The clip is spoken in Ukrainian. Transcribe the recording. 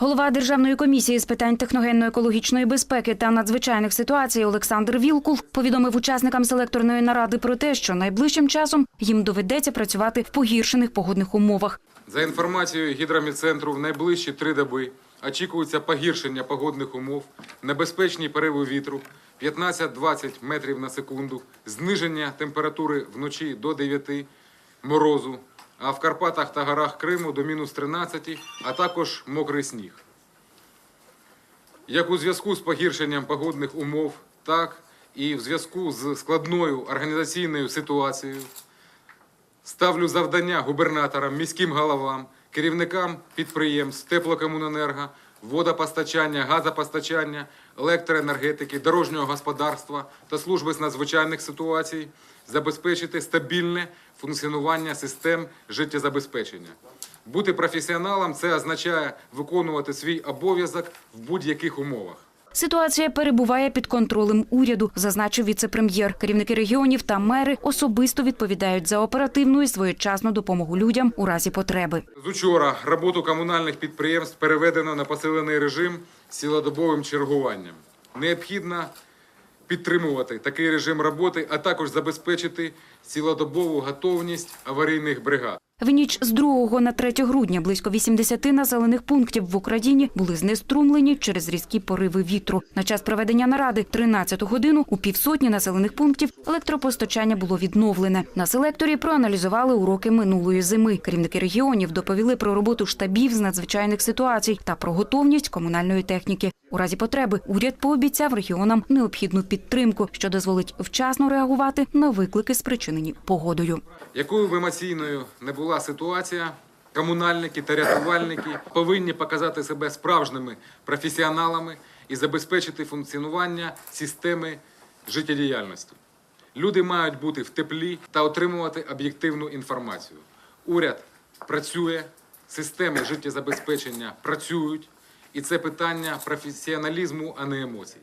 Голова Державної комісії з питань техногенно-екологічної безпеки та надзвичайних ситуацій Олександр Вілкул повідомив учасникам селекторної наради про те, що найближчим часом їм доведеться працювати в погіршених погодних умовах. За інформацією гідромедцентру, в найближчі три доби очікується погіршення погодних умов, небезпечні пориви вітру 15-20 метрів на секунду, зниження температури вночі до 9 морозу, а в Карпатах та горах Криму до мінус 13, а також мокрий сніг. Як у зв'язку з погіршенням погодних умов, так і в зв'язку з складною організаційною ситуацією Ставлю завдання губернаторам, міським головам, керівникам підприємств, теплокомуненерго, водопостачання, газопостачання, електроенергетики, дорожнього господарства та служби з надзвичайних ситуацій забезпечити стабільне функціонування систем життєзабезпечення. Бути професіоналом це означає виконувати свій обов'язок в будь-яких умовах. Ситуація перебуває під контролем уряду, зазначив віце-прем'єр. Керівники регіонів та мери особисто відповідають за оперативну і своєчасну допомогу людям у разі потреби. З учора роботу комунальних підприємств переведено на посилений режим з цілодобовим чергуванням. Необхідно підтримувати такий режим роботи, а також забезпечити цілодобову готовність аварійних бригад. В ніч з 2 на 3 грудня близько 80 населених пунктів в Україні були знеструмлені через різкі пориви вітру. На час проведення наради 13 годину у півсотні населених пунктів електропостачання було відновлене. На селекторі проаналізували уроки минулої зими. Керівники регіонів доповіли про роботу штабів з надзвичайних ситуацій та про готовність комунальної техніки. У разі потреби уряд пообіцяв регіонам необхідну підтримку, що дозволить вчасно реагувати на виклики, спричинені погодою. Якою б емоційною не була ситуація, комунальники та рятувальники повинні показати себе справжніми професіоналами і забезпечити функціонування системи життєдіяльності. Люди мають бути в теплі та отримувати об'єктивну інформацію. Уряд працює, системи життєзабезпечення працюють, і це питання професіоналізму, а не емоцій.